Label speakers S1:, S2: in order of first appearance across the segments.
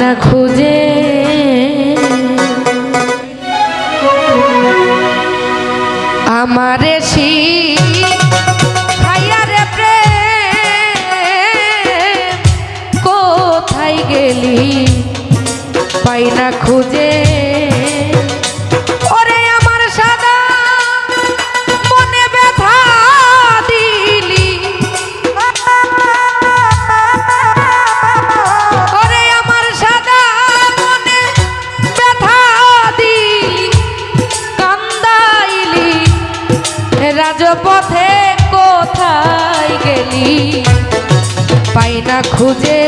S1: না খুঁজে। আমারে শি কোথায় গেলি? পাই না খুঁজে। পারি পাই না খুঁজে।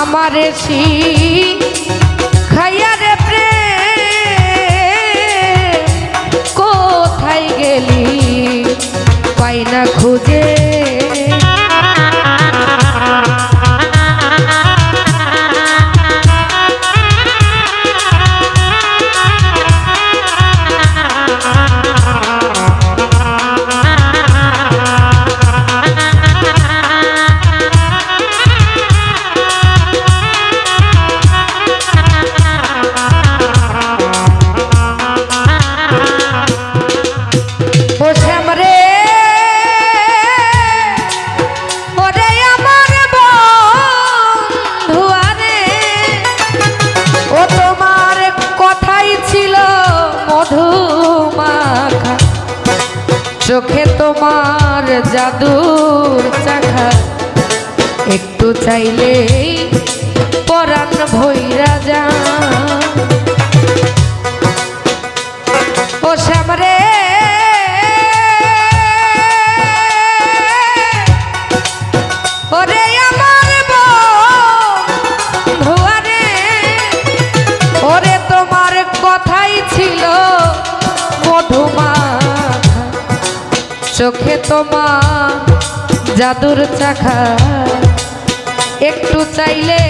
S1: আমার শীত দূর চাখা। একটু চাইলে জাদুর চাখা একটু চাইলে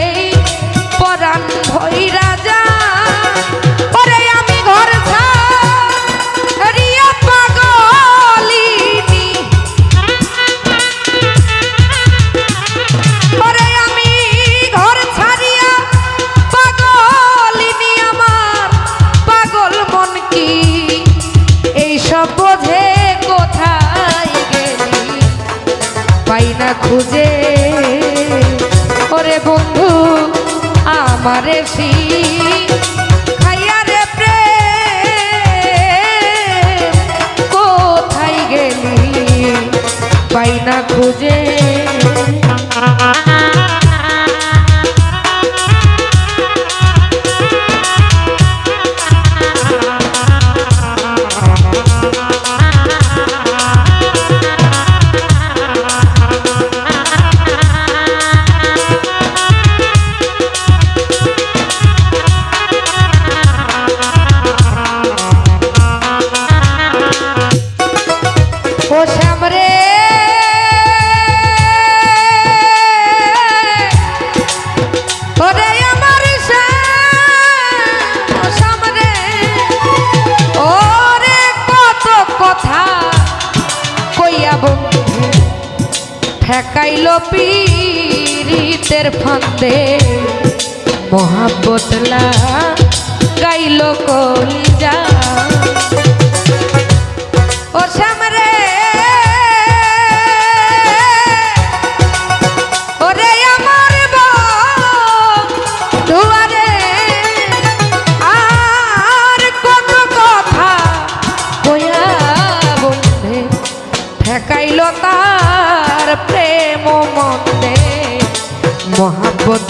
S1: খুঁজে। ওরে বন্ধু আমারে সি পাই না খুঁজে। আগুন ঠেকাইল পীরিতের ফান্দে মহাব্বতলা গাইল কলিজা।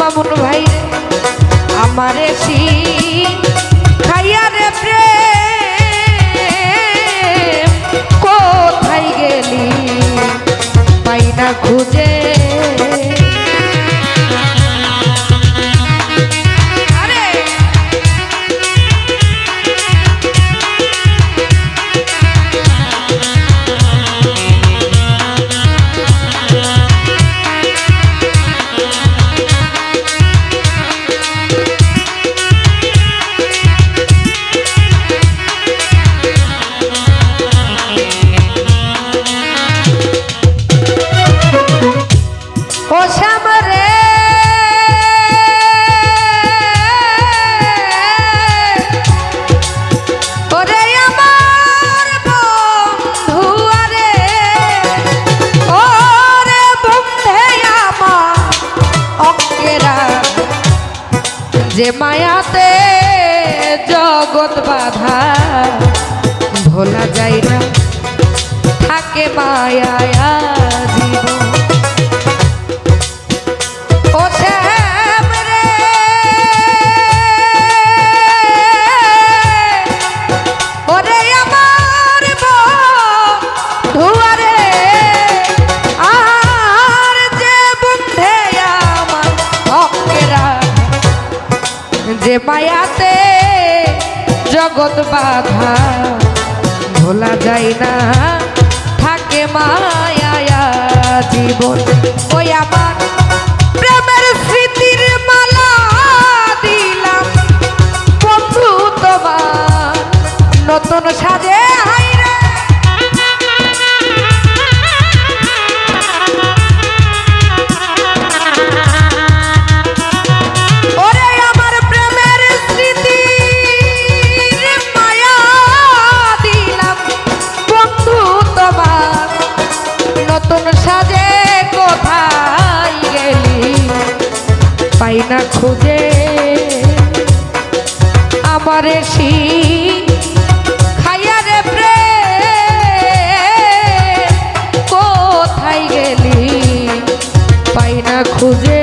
S1: বাবুন ভাই আমারে সি খাইয়া রে প্রেম। কোথায় গেলি? পাই না খুঁজে। যে মায়াতে জগৎ বাধা ভোলা যায় না থাকে মায়া যে মায়াতে জগৎ বাধা ভোলা যায় না। থাকে মায়া জীবন। ওয়া আমার না খুঁজে আমার শি খাইয়ারে কোথায় গেলি? পাই না খুঁজে।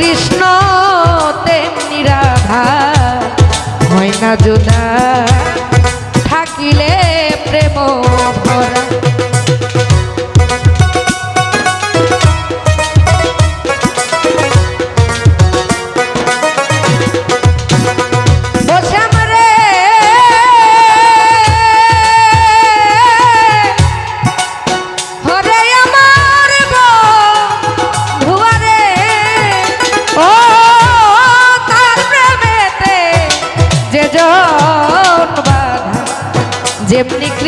S1: কৃষ্ণ তেমনি রাধা হয় না জোদা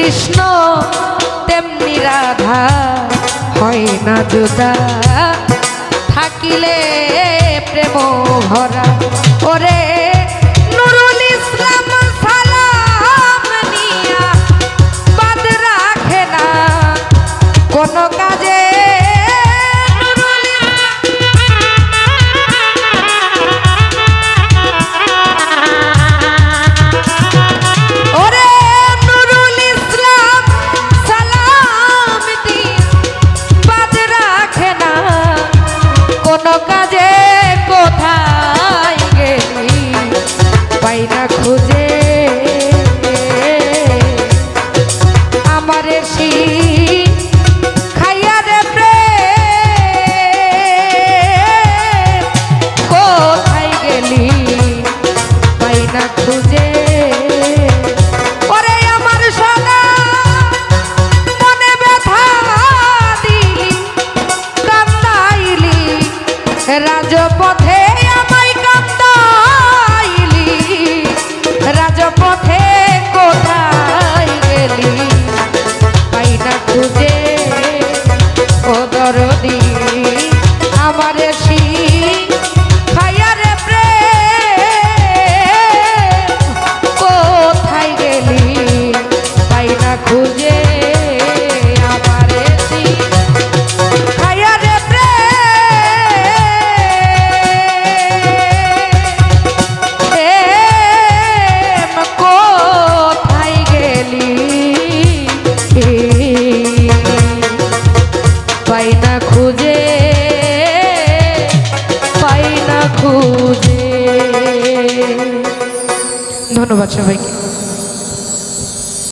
S1: কৃষ্ণ তেমনি রাধা হয় না যোদা। থাকিলে প্রেম ভরা ওরে